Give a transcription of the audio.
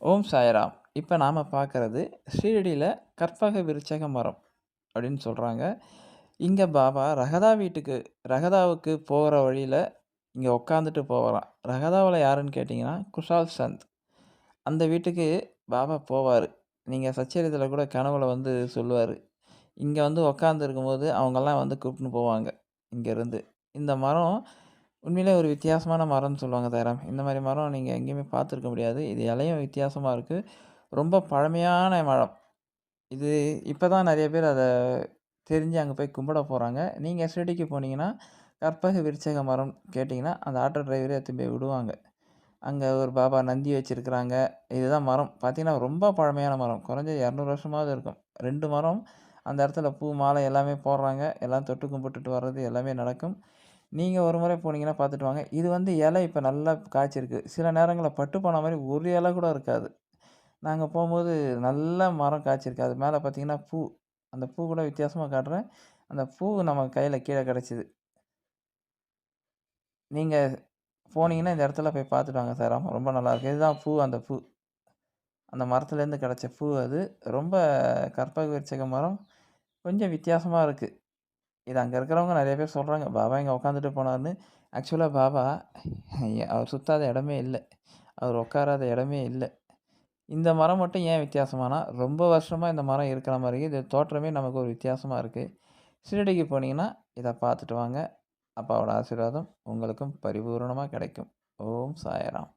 ஓம் சாய்ராம். இப்போ நாம் பார்க்குறது ஸ்ரீரடியில் கற்பக விருச்சக மரம் அப்படின்னு சொல்கிறாங்க இங்கே பாபா ரகதா வீட்டுக்கு ரகதாவுக்கு போகிற வழியில் இங்கே உட்காந்துட்டு போகலாம். ரகதாவில் யாருன்னு கேட்டிங்கன்னா குஷால் சந்த். அந்த வீட்டுக்கு பாபா போவார். நீங்கள் சச்சரித்தில் கூட கனவுல வந்து சொல்லுவார். இங்கே வந்து உக்காந்துருக்கும்போது அவங்கெல்லாம் வந்து கூப்பிட்டுன்னு போவாங்க. இங்கேருந்து இந்த மரம் உண்மையிலே ஒரு வித்தியாசமான மரம்னு சொல்லுவாங்க தரம் இந்த மாதிரி மரம் நீங்கள் எங்கேயுமே பார்த்துருக்க முடியாது. இது இலையும் வித்தியாசமாக இருக்குது ரொம்ப பழமையான மரம். இது இப்போ தான் நிறைய பேர் அதை தெரிஞ்சு அங்கே போய் கும்பிட போகிறாங்க நீங்கள் ஷிரடிக்கு போனீங்கன்னா கற்பக விருச்சக மரம் கேட்டிங்கன்னா அந்த ஆட்டோ டிரைவரே எடுத்து போய் விடுவாங்க. அங்கே ஒரு பாபா நந்தி வச்சுருக்குறாங்க. இதுதான் மரம். பார்த்திங்கன்னா ரொம்ப பழமையான மரம். குறைஞ்சது இரநூறு வருஷமாவது இருக்கும். ரெண்டு மரம் அந்த இடத்துல பூ மாலை எல்லாமே போடுறாங்க. எல்லாம் தொட்டு கும்பிட்டுட்டு வர்றது எல்லாமே நடக்கும். நீங்கள் ஒரு முறை போனீங்கன்னா பார்த்துட்டு வாங்க. இது வந்து இலை இப்போ நல்லா காய்ச்சிருக்கு. சில நேரங்களில் பட்டு போன மாதிரி ஒரு இலை கூட இருக்காது. நாங்கள் போகும்போது நல்ல மரம் காய்ச்சிருக்கு. அது மேலே பார்த்தீங்கன்னா பூ. அந்த பூ கூட வித்தியாசமாக காட்டுறேன். அந்த பூ நம்ம கையில் கீழே கிடச்சிது. நீங்கள் போனீங்கன்னா இந்த இடத்துல போய் பார்த்துட்டு வாங்க சார். ஆமாம் ரொம்ப நல்லாயிருக்கு இதுதான் பூ அந்த பூ. அந்த மரத்துலேருந்து கிடச்ச பூ அது. ரொம்ப கற்பக விருச்சக மரம். கொஞ்சம் வித்தியாசமாக இருக்குது இது அங்கே இருக்கிறவங்க நிறைய பேர் சொல்கிறாங்க பாபா இங்கே உட்காந்துட்டு போனார்னு. ஆக்சுவலாக பாபா அவர் சுற்றாத இடமே இல்லை. அவர் உட்காராத இடமே இல்லை. இந்த மரம் மட்டும் ஏன் வித்தியாசமானா ரொம்ப வருஷமாக இந்த மரம் இருக்கிற மாதிரி இது தோற்றமே நமக்கு ஒரு வித்தியாசமாக இருக்குது ஷிரடிக்கு போனீங்கன்னா இதை பார்த்துட்டு வாங்க. அப்பாவோட ஆசீர்வாதம் உங்களுக்கும் பரிபூர்ணமாக கிடைக்கும். ஓம் சாயராம்.